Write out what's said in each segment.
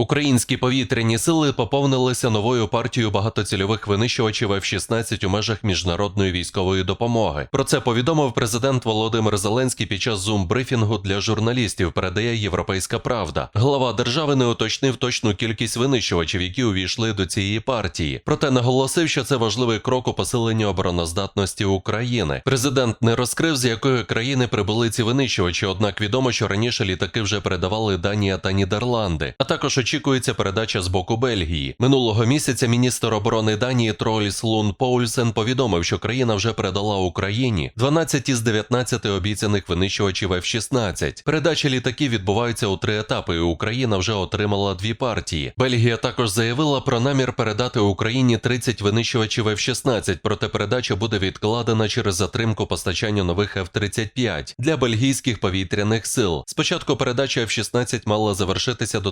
Українські повітряні сили поповнилися новою партією багатоцільових винищувачів F-16 у межах міжнародної військової допомоги. Про це повідомив президент Володимир Зеленський під час зум-брифінгу для журналістів. Передає Європейська Правда. Глава держави не уточнив точну кількість винищувачів, які увійшли до цієї партії. Проте наголосив, що це важливий крок у посиленні обороноздатності України. Президент не розкрив, з якої країни прибули ці винищувачі. Однак відомо, що раніше літаки вже передавали Данія та Нідерланди, а також очікується передача з боку Бельгії. Минулого місяця міністр оборони Данії Трольс Лун Поульсен повідомив, що країна вже передала Україні 12 із 19 обіцяних винищувачів F-16. Передача літаків відбуваються у три етапи. і Україна вже отримала дві партії. Бельгія також заявила про намір передати Україні 30 винищувачів F-16, проте передача буде відкладена через затримку постачання нових F-35 для бельгійських повітряних сил. Спочатку передача F-16 мала завершитися до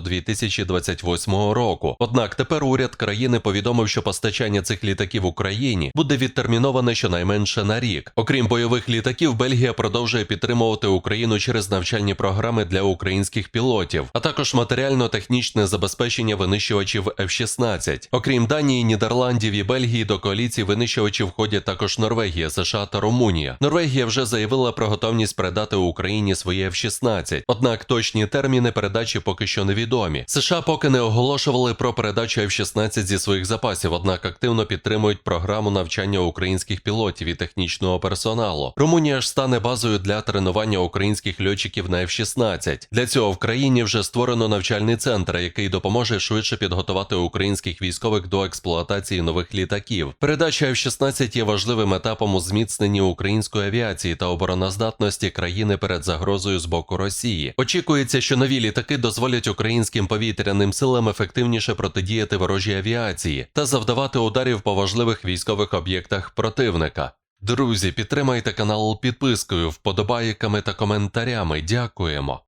2028 року. Однак тепер уряд країни повідомив, що постачання цих літаків Україні буде відтерміноване щонайменше на рік. Окрім бойових літаків, Бельгія продовжує підтримувати Україну через навчальні програми для українських пілотів, а також матеріально-технічне забезпечення винищувачів F-16. Окрім Данії, Нідерландів і Бельгії до коаліції винищувачів входять також Норвегія, США та Румунія. Норвегія вже заявила про готовність передати Україні свої F-16, однак точні терміни передачі поки що невідомі. США поки не оголошували про передачу F-16 зі своїх запасів, однак активно підтримують програму навчання українських пілотів і технічного персоналу. Румунія ж стане базою для тренування українських льотчиків на F-16. Для цього в країні вже створено навчальний центр, який допоможе швидше підготувати українських військових до експлуатації нових літаків. Передача F-16 є важливим етапом у зміцненні української авіації та обороноздатності країни перед загрозою з боку Росії. Очікується, що нові літаки дозволять українським повітряним силам ефективніше протидіяти ворожій авіації та завдавати ударів по важливих військових об'єктах противника. Друзі, підтримайте канал підпискою, вподобайками та коментарями. Дякуємо.